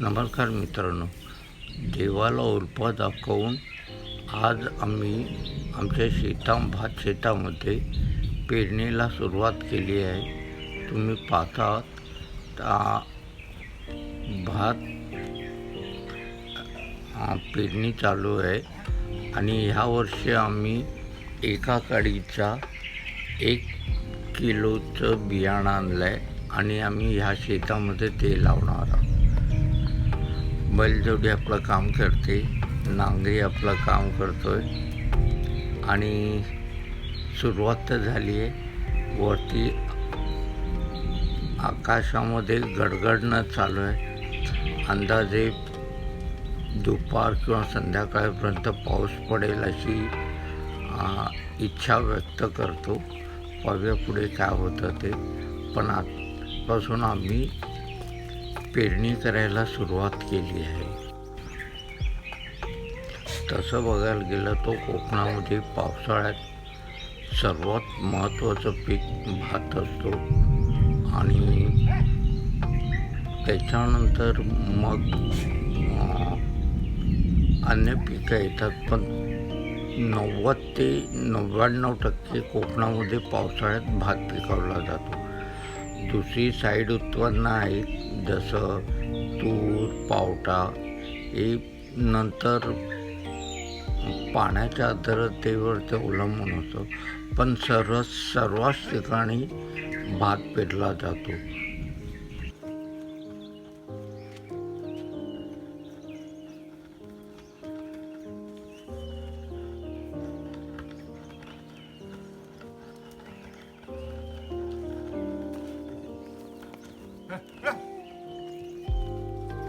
नमस्कार मित्रांनो देवाला उर्फा दाखवून आज आम्ही आमच्या शेता भात शेतामध्ये पेरणीला सुरुवात केली आहे. तुम्ही पाहता भात पेरणी चालू आहे. आणि ह्या वर्षी आम्ही एका काडीचा एक किलोचं बियाणं आणलं आहे आणि आम्ही ह्या शेतामध्ये ते लावणार आहोत. बैलजोडी आपलं काम करते नांगरी आपलं काम करतो आहे आणि सुरुवात तर झाली आहे. वरती आकाशामध्ये गडगडणं चालू आहे. अंदाजे दुपार किंवा संध्याकाळपर्यंत पाऊस पडेल अशी इच्छा व्यक्त करतो. पाहूया पुढे काय होतं ते. पण आजपासून आम्ही पेरणी करायला सुरुवात केली आहे. तसं बघायला गेलं तो कोकणामध्ये पावसाळ्यात सर्वात महत्त्वाचं पीक भात असतो. आणि त्याच्यानंतर मग अन्य पिकं येतात. पण नव्वद ते नव्याण्णव टक्के कोकणामध्ये पावसाळ्यात भात पिकवला जातो. दुसरी साईड उत्पन्न आहेत जसं तूर पावटा हे नंतर पाण्याच्या आर्द्रतेवर ते अवलंबून होतं. पण सर्व सर्वच ठिकाणी भात पेरला जातो.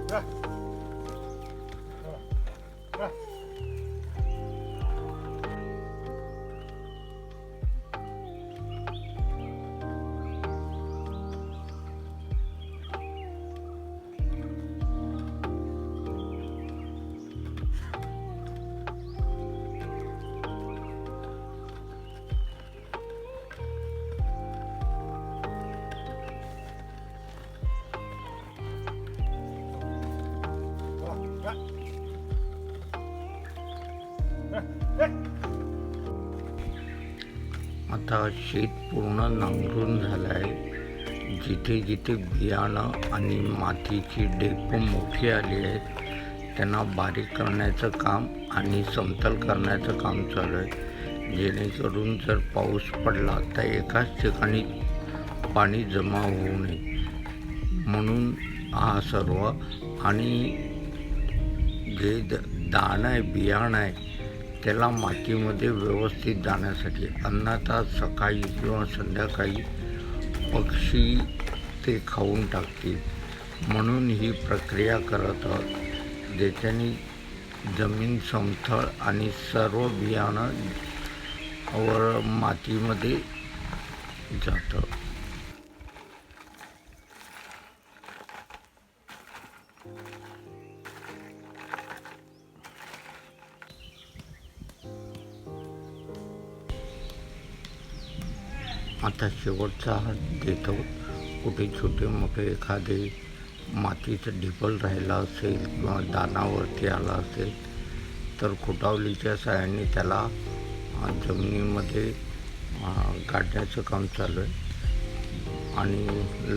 你看 आता शेत पूर्ण नांगरून झालं आहे जिथे जिथे बियाणं आणि मातीची डेपं मोठी आली आहेत त्यांना बारीक करण्याचं काम आणि समतल करण्याचं काम चालू आहे. जेणेकरून जर पाऊस पडला तर एकाच ठिकाणी पाणी जमा होऊ नये. म्हणून हा सर्व आणि जे द दाणं आहे बियाणं आहे त्याला मातीमध्ये व्यवस्थित जाण्यासाठी अन्नाचा सकाळी किंवा संध्याकाळी पक्षी ते खाऊन टाकतील. म्हणून ही प्रक्रिया करत आहोत. ज्याच्याने जमीन समथळ आणि सर्व बियाणं वर मातीमध्ये जातं. आता शेवटचा हात देतो कुठे छोटे मोठे एखादे मातीचं ढिपल राहिला असेल किंवा दानावरती आला असेल तर खुटावलीच्या सहाय्याने त्याला जमिनीमध्ये काढण्याचं गाडण्याचं काम चालू आहे. आणि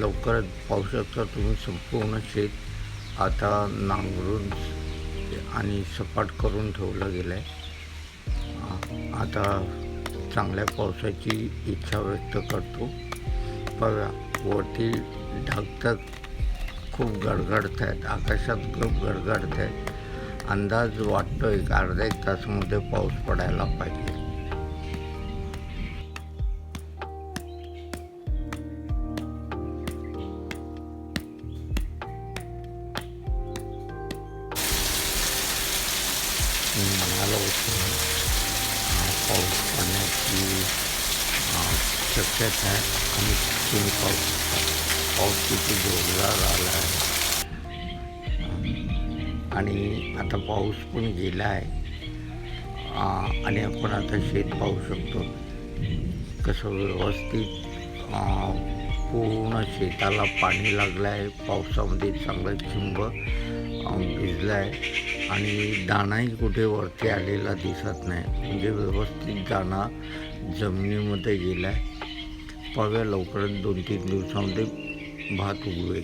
लवकरच पाहू शकता तुम्ही संपूर्ण शेत आता नांगरून आणि सपाट करून ठेवलं गेलं आहे आता चांगल्या पावसाची इच्छा व्यक्त करतो. बघा वरती ढग खूप गडगडत आहेत आकाशात खूप गडगडत आहेत अंदाज वाटतो एक अर्धा एक तासामध्ये पाऊस पडायला पाहिजे. मला म्हणालो पाऊस पडण्याची शक्यता आहे आणि तुम्ही पाऊस पाऊस किती जोरदार आला आहे आणि आता पाऊस पण गेला आहे. आणि आपण आता शेत पाहू शकतो. कसं व्यवस्थित पूर्ण शेताला पाणी लागलं आहे पावसामध्ये चांगलं चिंब भिजलं आहे आणि दाणाही कुठे वरती आलेला दिसत नाही. म्हणजे व्यवस्थित दाणा जमिनीमध्ये गेला आहे पाहूया लवकरच दोन तीन दिवसामध्ये भात उगवेल.